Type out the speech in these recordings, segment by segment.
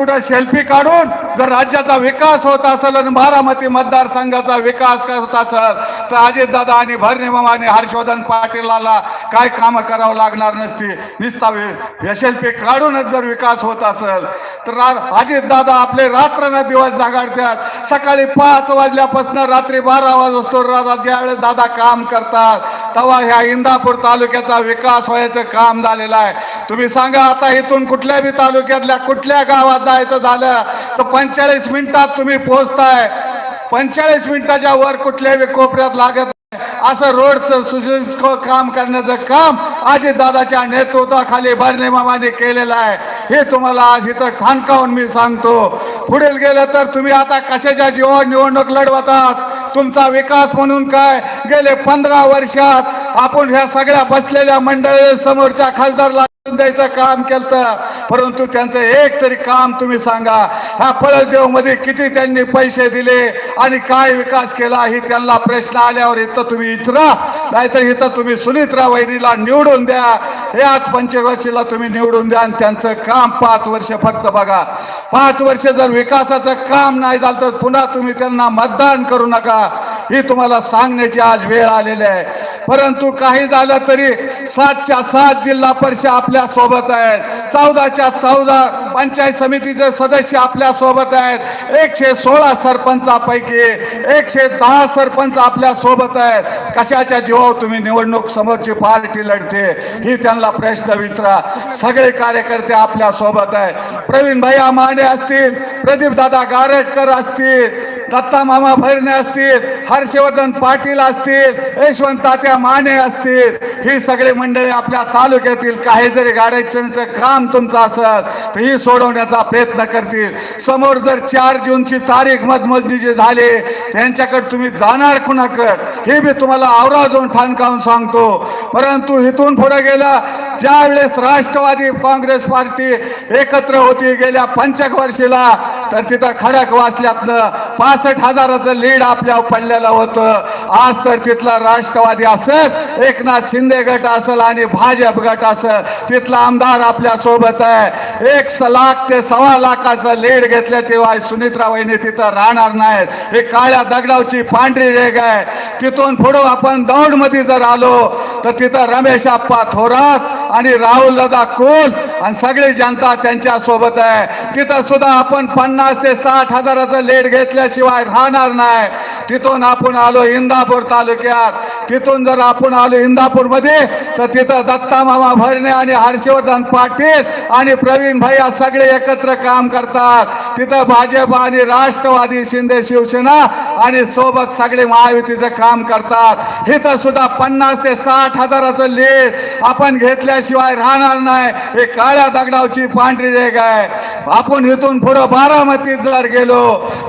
कुठं सेल्फी काढून जर राज्याचा विकास होत असेल आणि बारामती मतदारसंघाचा विकास होत असेल तर अजितदादा आणि भरणीमा आणि हर्षवर्धन पाटीलाला काय कामं करावं लागणार नसती. निस्ता सेल्फी काढूनच जर विकास होत असेल तर रा- अजितदादा आपले रात्र दिवस जागाडतात. सकाळी पाच वाजल्यापासून रात्री बारा वाज असतो ज्यावेळेस दादा काम करतात तेव्हा ह्या इंदापूर तालुक्याचा विकास व्हायचं काम झालेलं आहे. तुम्ही सांगा आता इथून कुठल्या बी तालुक्यातल्या कुठल्या गावात जायचं झालं तर पंचेचाळीस मिनिटात तुम्ही पोहोचताय. पंचेचाळीस मिनिटाच्या वर कुठल्याही कोपऱ्यात लागत नाही. असं रोडचं सुशिक्षित काम करण्याचं काम अजित दादाच्या नेतृत्वाखाली भरणे मामाने केलेलं आहे. हे तुम्हाला आज इथं ठाणकावून मी सांगतो. पुढील गेलं तर तुम्ही आता कशाच्या जीवावर निवडणूक लढवतात? तुमचा विकास म्हणून काय? गेले पंधरा वर्षात आपण ह्या सगळ्या बसलेल्या मंडळी समोरच्या खासदारला द्यायचं काम केलं परंतु त्यांचं एक तरी काम तुम्ही सांगा. ह्या पळसदेवमध्ये किती त्यांनी पैसे दिले आणि काय विकास केला ही त्यांना प्रश्न आल्यावर इथं तुम्ही इचरा. नाहीतर इथं तुम्ही सुनित्रा वैरीला निवडून द्या. याच पंचवर्षीला तुम्ही निवडून द्या आणि त्यांचं काम पाच वर्ष फक्त बघा. पाच वर्ष जर विकासाचं काम नाही झालं तर पुन्हा तुम्ही त्यांना मतदान करू नका. ही तुम्हाला सांगण्याची आज वेळ आलेली आहे. परंतु काही झालं तरी सातच्या सात जिल्हा परिषद आपल्यासोबत आहेत. चौदाच्या चौदा पंचायत समितीचे सदस्य आपल्यासोबत आहेत. एकशे सोळा सरपंचापैकी एकशे दहा सरपंच आपल्यासोबत आहेत. कशाच्या जीवावर तुम्ही निवडणूक समोरची पार्टी लढते ही त्यांना प्रश्न विचारा. सगळे कार्यकर्ते आपल्यासोबत आहेत. प्रवीण भैया माने असतील प्रदीप दादा गारटकर असतील दत्ता मामा भरणे असतील हर्षवर्धन पाटील असतील यशवंत तात्या माने असतील ही सगळी मंडळी आपल्या तालुक्यातील काही जरी गाड्यांचं काम तुमचं असेल तर ही सोडवण्याचा प्रयत्न करतील. समोर जर चार जूनची तारीख मतमोजणी जी झाली त्यांच्याकडे तुम्ही जाणार कुणाकड? हे मी तुम्हाला आवराजून ठाणकावून सांगतो. परंतु इथून पुढे गेला ज्यावेळेस राष्ट्रवादी काँग्रेस पार्टी एकत्र होती गेल्या पंचक वर्षीला तर तिथं खडक वाचल्यातनं पासष्ट हजाराचं लीड आपल्या पडलेलं होतं. आज तर तिथला राष्ट्रवादी असेल एकनाथ शिंदे गट असेल आणि भाजप गट असेल तिथला आमदार आपल्यासोबत आहे. एक लाख ते सव्वा लाखाचं लीड घेतल्या तेव्हा सुनित्रा वहिनी तिथं राहणार नाहीत. हे काळ्या दगडावची पांढरी रेग आहे. तिथून पुढं आपण दौडमध्ये जर आलो तर तिथं रमेश आप्पा थोरात आणि राहुल दादा कोल आणि सगळी जनता त्यांच्यासोबत आहे. तिथं सुद्धा आपण पन्नास ते साठ हजाराचं लेट घेतल्याशिवाय राहणार नाही. तिथून आपण आलो इंदापूर तालुक्यात. तिथून जर आपण आलो इंदापूरमध्ये तर तिथं दत्ता मामा भरणे आणि हर्षवर्धन पाटील आणि प्रवीण भैया सगळे एकत्र काम करतात. तिथं भाजप आणि राष्ट्रवादी शिंदे शिवसेना आणि सोबत सगळे महायुतीचं काम करतात. इथं सुद्धा पन्नास ते साठ हजाराचं लेट आपण घेतल्या केल्याशिवाय राहणार नाही. हे काळ्या दगडावची पांढरी रेग आहे. आपण इथून पुढं बारामतीत जर गेलो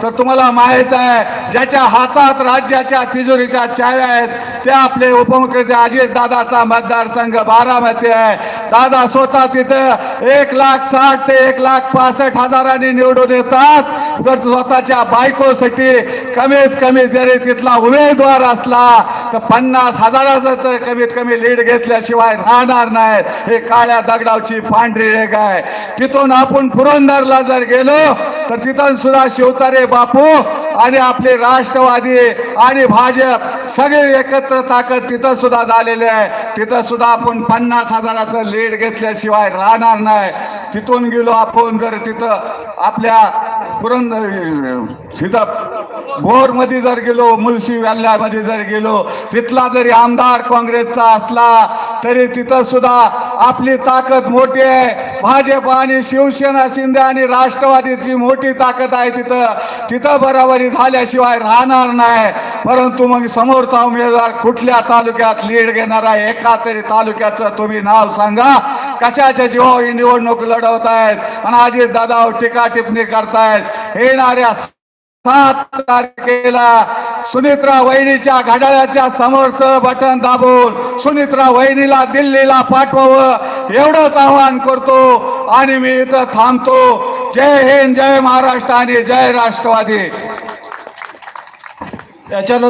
तर तुम्हाला माहीत आहे ज्याच्या हातात राज्याच्या तिजोरीच्या चाव्या आहेत ते आपले उपमुख्यमंत्री अजित दादाचा मतदारसंघ बारामती आहे. दादा स्वतः तिथं एक लाख साठ ते एक लाख पासष्ट हजारांनी निवडून येतात. तर स्वतःच्या बायकोसाठी कमीत कमी जरी तिथला उमेदवार असला तर पन्नास हजाराचं तर कमीत कमी लीड घेतल्याशिवाय राहणार नाही. हे काळ्या दगडावची पांढरी रेग आहे. तिथून आपण पुरंदरला जर गेलो तर तिथून सुद्धा शिवतारे बापू आणि आपले राष्ट्रवादी आणि भाजप सगळे एकत्र ताकद तिथं सुद्धा झालेले आहे. तिथं सुद्धा आपण पन्नास हजाराचं लीड घेतल्याशिवाय राहणार नाही. तिथून गेलो आपण जर तिथं आपल्या पुरंद तिथं भोरमध्ये जर गेलो मुळशी वेल्ल्यामध्ये जर गेलो तिथला जरी आमदार काँग्रेसचा असला तरी तिथं सुद्धा आपली ताकद मोठी आहे. भाजप आणि शिवसेना शिंदे आणि राष्ट्रवादीची मोठी ताकद आहे तिथं. तिथं बरोबरी झाल्याशिवाय राहणार नाही. परंतु मग समोरचा उमेदवार कुठल्या तालुक्यात लीड घेणार आहे? एका तरी तालुक्याचं तुम्ही नाव सांगा. कशाच्या जीवावर निवडणूक लढवत आहेत आणि अजित दादावर टीका टिप्पणी करतायत. येणाऱ्या सात तारखेला सुनित्रा वहिनीच्या घड्याळाच्या समोरचं बटन दाबून सुनित्रा वहिनीला दिल्लीला पाठवावं एवढंच आवाहन करतो. आणि मी इथं थांबतो. जय हिंद जय महाराष्ट्र आणि जय राष्ट्रवादी. त्याच्यानंतर